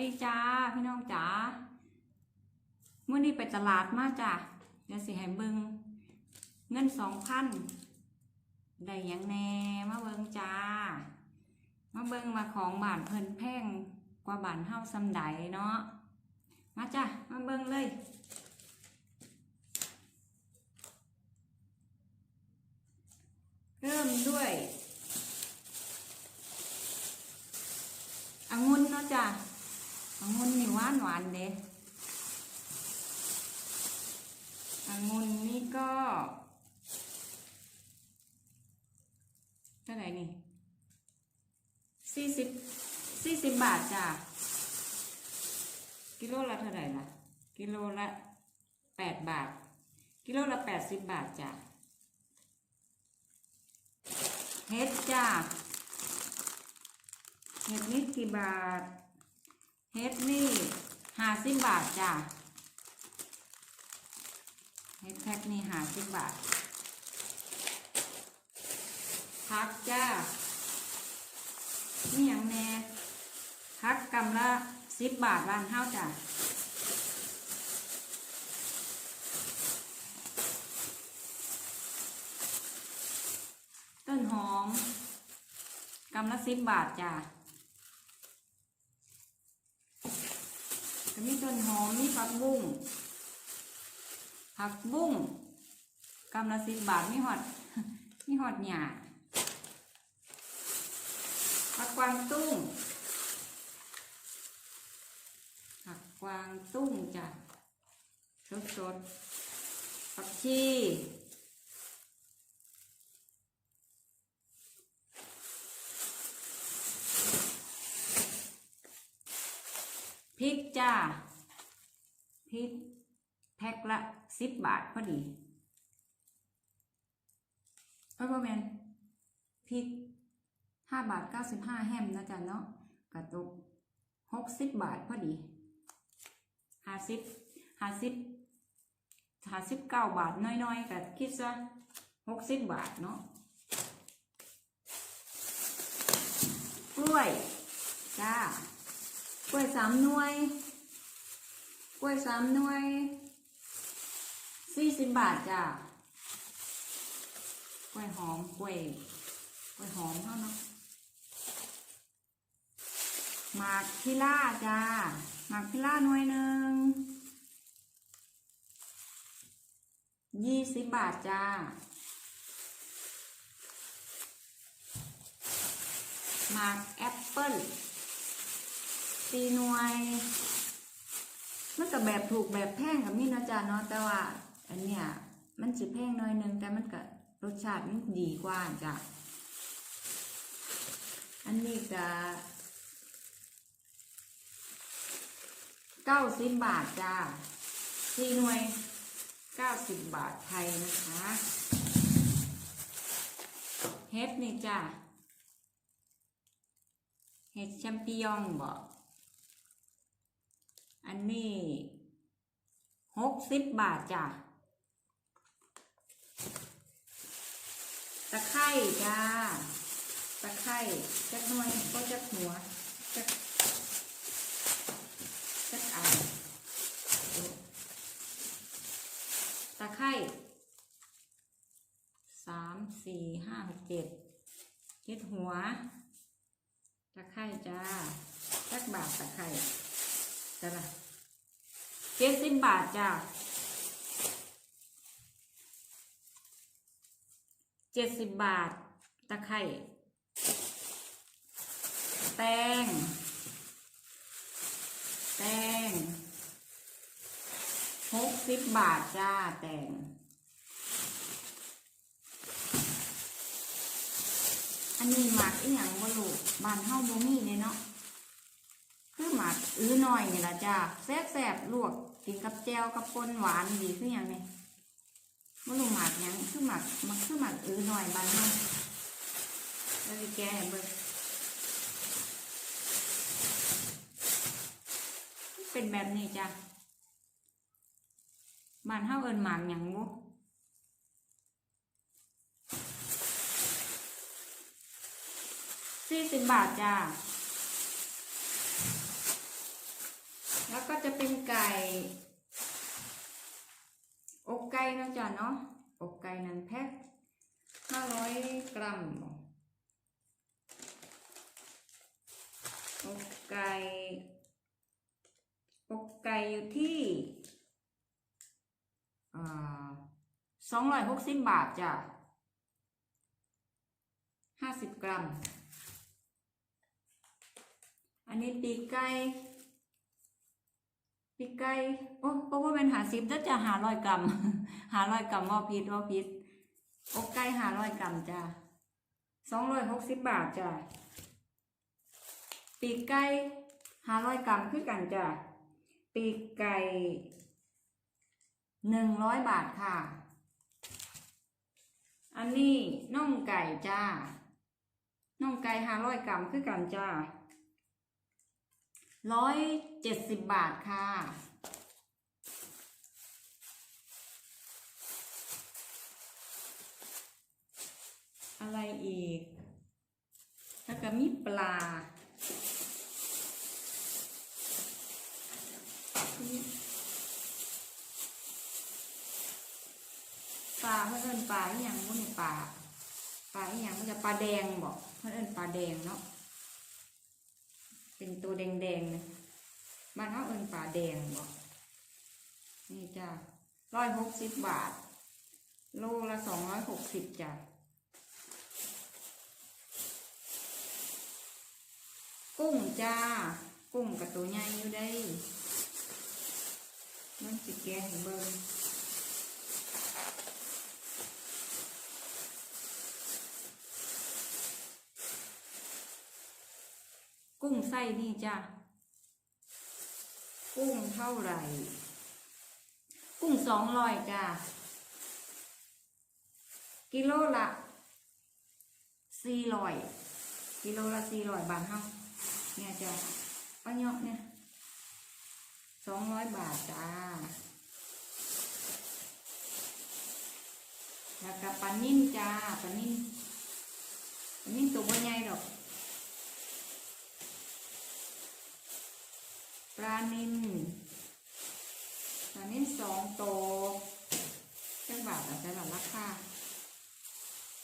ดีจ้าพี่น้องจ๋าเมื่อนี้ไปตลาดมาจ้ะเดี๋ยวสิให้เบิงเงินสองพันได้ยังแน่มาเบิงจ้า มาเบิงมาของบานเพิ่นแพงกว่าบานเฮาซำใดเนาะมาจ้ะมาเบิงเลยเริ่มด้วยองุ่นเนาะจ้ะ องุ่นนี่หวานหวานเด้องุ่นนี่ก็เท่าไหร่นี่สี่สิบสี่สิบบาทจ้ะกิโลละเท่าไหร่ล่ะ กิโลละแปดบาท กิโลละแปดสิบบาทจ้ะเฮ็ดจ้าเฮ็ดนี่กี่บาท เฮ็ดนี่ห้าสิบบาทจ้าเฮ็ดแพ็คนี่ห้าสิบบาทพักจ้านี่อย่างแน่พักกำละสิบบาทบ้านเฮาจ้าต้นหอมกำละสิบบาทจ้ะก็มีต้ นหอมมีผักบุ้งผักบุ้งกำละสิบบาทมีหอดมีหอดหยาผักกวางตุ้งผักกวางตุ้งจ้ะสดสดผักชีพริกจ้า พริกแพ็คละสิบบาทพอดีเอ้ยพ่อแมนพริกห้าบาทเก้าสิบห้าแฮมนะจ๊ะเนาะกระตุกหกสิบบาทพอดีห้าสิบห้าสิบห้าสิบเก้าบาทน้อยๆก็คิดซะหกสิบบาทเนาะกล้วยจ้ากล้วยสามหน่วย ล้วยสามหน่วยสี่สิบบาทจ้ะกล้วยหอมกล้วยกล้วยหอมเท่าเนาะหมากพิล่าจ้าหมากพิล่าหน่วยหนึ่งยี่สิบบาทจ้าหมากแอปเปิ้ลตีหน่วย มันก็แบบถูกแบบแพงกับมีเนะจ้าเนาะแต่ว่า อันเนี้ยมันสิแพงน่อยหนึงแต่มันก็รสชาติมันดีกว่าจ้ะอันนี้ก็เก้าสิบบาทจ้าสี่หน่วยเก้าสิบบาทไทยนะคะเฮ็ดนี่จ้าเห็ดแชมปิญองบอก อันนี้หกสิบบาทจ้ะตะไคร่จ้าตะไคร่จักหน่วยก็จักหัวจักจักอันตะไคร่สามสี่ห้าหกเจ็ดเจ็ดหัวตะไคร่จ้าจักบาทตะไคร่ จ้ะล่ะเจ็ดสิบบาทจ้าเจ็ดสิบบาท ตะไคร่แตง แตงหกสิบบาทจ้า แตงอันนี้หมักอีหยังบ่ลูกบานเฮาบ่มีเลยเนาะ คือหมักอื้อหน่อยนี่ละจ้าแซ่บแซ่บลวกกินกับแจวกับปนหวานดีคือหยังนี่บ่รู้หมักยังคือหมักมันคือหมักอื้อหน่อยบ้านเฮาแล้วแกะให้เบิ่งเป็นแบบนี้จ้ะบ้านเฮาเอิ้นหมากหยังบ่สี่สิบบาทจ้า แล้วก็จะเป็นไก่ อกไก่เนาะจ้ะเนาะ อกไก่นั้นแพ็คห้าร้อยกรัม อกไก่ อกไก่อยู่ที่สองร้อยหกสิบบาทจ้ะห้าสิบกรัม อันนี้ปีไก่ ปีกไก่โอ้เพราะว่าเป็นหาสิบจะจะหาร้อยกรัมหาร้อยกรัมว่าพิษว่าพิษอกไก่หาร้อยกรัมจ้ะสองร้อยหกสิบบาทจ้ะปีกไก่หาร้อยกรัมคือกันจ้ะปีกไก่หนึ่งร้อยบาทค่ะ อันนี้น่องไก่จ้าน่องไก่หาร้อยกรัมคือกันจ้า ร้อยเจ็ดสิบบาทค่ะ อะไรอีก แล้วก็มีปลาปลาเพื่อนปลาอย่างพวกนี้ปลาปลาอย่างมันจะปลาแดงบอกเพื่อนปลาแดงเนาะ เป็นตัวแดงๆนะบ้านเขาเอิ้นปลาแดงบอกนี่จ้าร้อยหกสิบบาท โลละสองร้อยหกสิบจ้ะกุ้งจ้า กุ้งกับตัวใหญ่อยู่ได้มันสิแกงให้เบิ่ง กุ้งไส้ นี่จ้ะกุ้งเท่าไหร่ กุ้งสองร้อยจ้ะกิโลละสี่ร้อยกิโลละสี่ร้อยบาทเท่าเนี่ยจ้ะป้าเนาะเนี่ยสองร้อยบาทจ้าแล้วก็ปลานิ่มจ้าปลานิ่มปลานิ่มตัวใหญ่ดอก ปลานินปลานินสองโตเจ้าบาทอาจจะหลัราคา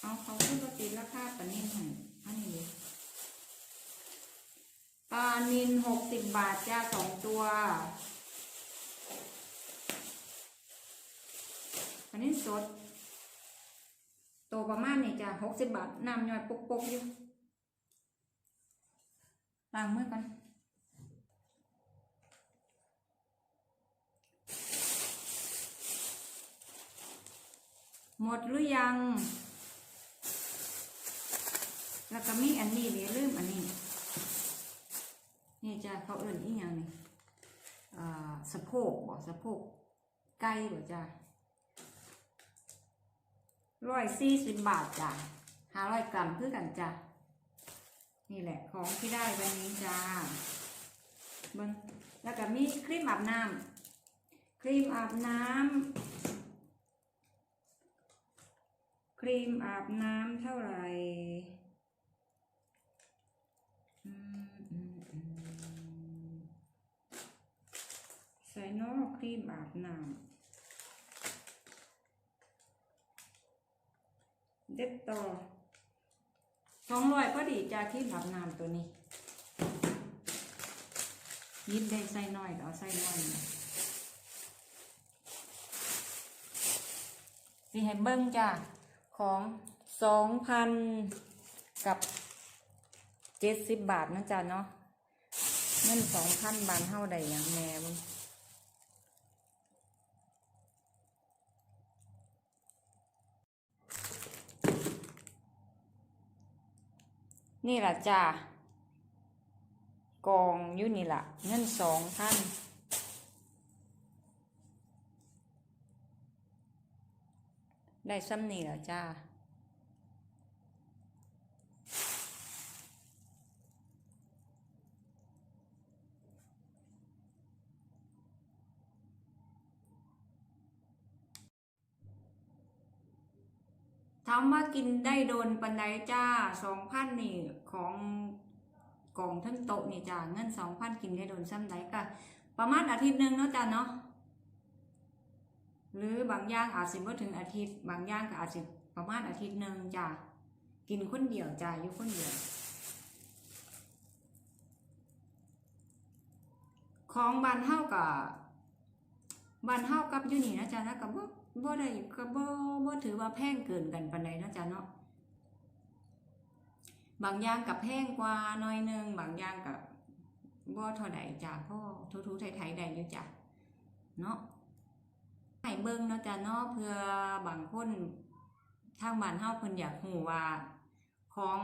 เอาเขาขึ้นปกติราคาปลานินให้อันนี้เลยปลานินหกสิบบาทจ้าสองตัวปลานินสดโตประมาณนี้จ้าหกสิบบาทน้ำย่อยปกๆอยู่ล้างมือกัน หมดหรือยัง แล้วก็มีอันนี้เดี๋ยวลืมอันนี้ นี่จ้ะเขาเอิ่นอีกอย่างนี่อ่าสะโพกบอกสะโพกไก่บอกจ้ะร้อยสี่สิบบาทจ้ะห้าร้อยกรัมเพื่อกันจ้ะนี่แหละของที่ได้วันนี้จ้าเบิ้งแล้วก็มีครีมอาบน้ำครีมอาบน้ำ ครีมอาบน้ำเท่าไหร่ใส่นอกครีมอาบน้ำเด็ดต่อสองร้อยก็ดีจ้าครีมอาบน้ำตัวนี้ยิบได้ใส่น้อยเอาใส่น้อยหน่อยสิให้เบิ้งจ้า ของสองพันกับเจ็ดสิบบาทนะจ๊ะเนาะเงินสองพันบาทเท่าใดอย่างแม่บุนี่แหละจ้ากองอยู่นี่แหละเงินสองพัน ได้ซ้ำนี่แล้วจ้าถามว่ากินได้โดนปันไดจ้าสองพันนี่ของกล่องทั้งโต๊ะนี่จ้าเงินสองพันกินได้โดนซ้ำไดก็ประมาณอาทิตย์หนึ่งเนาะจ้ะเนาะ หรือบางอย่างอาจสิบ่ถึงอาทิตย์ บางอย่างก็อาจสิประมาณอาทิตย์หนึ่งจ้ะกินคนเดียวจ้ะอยู่คนเดียวของบ้านเฮากับบ้านเฮากับอยู่นี่นะจ๊ะนะก็บ่บ่ได้ก็บ่บ่ถือว่าแพงเกินกันปานใดนะจ๊ะเนาะบางอย่างกับแพงกว่าน่อยหนึงบางอย่างกับบ่เท่าใดจ้ะพ่อทุๆไทยๆได้อยู่จ้ะเนาะ ให้เบิ่งเนาะจ้ะเนาะเพื่อบางคนทางบ้านเฮาเพิ่นอยากฮู้ว่า ของ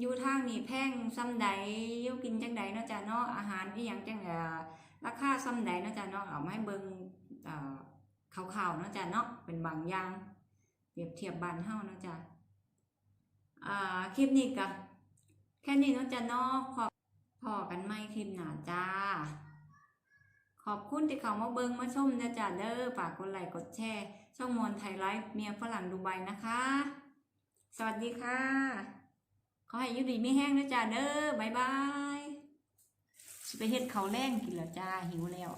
อยู่ทางนี่แพงซ้ำใดอยู่กินจังใดเนาะจ้ะเนาะอาหารอีหยังจังอ่อราคาซ้ำใดเนาะจ้ะเนาะเอามาให้เบิ่งเอ่อข่าวๆเนาะจ้ะเนาะเป็นบางอย่างเปรียบเทียบบ้านเฮาเนาะจ้ะอ่าคลิปนี้ก็แค่นี้เนาะจ้ะเนาะขอพอกันใหม่คลิปหน้าจ้า ขอบคุณที่เขามาเบิ่งมาชมนะจ๊ะเด้อฝากกดไลค์กดแชร์ช่องมนไทยไลฟ์เมียฝรั่งดูไบนะคะ สวัสดีค่ะ ขอให้ยุดีไม่แห้งนะจ้าเด้อบายบายสิไปเฮ็ดเขาแรงกินแล้วจ้าหิวแล้ว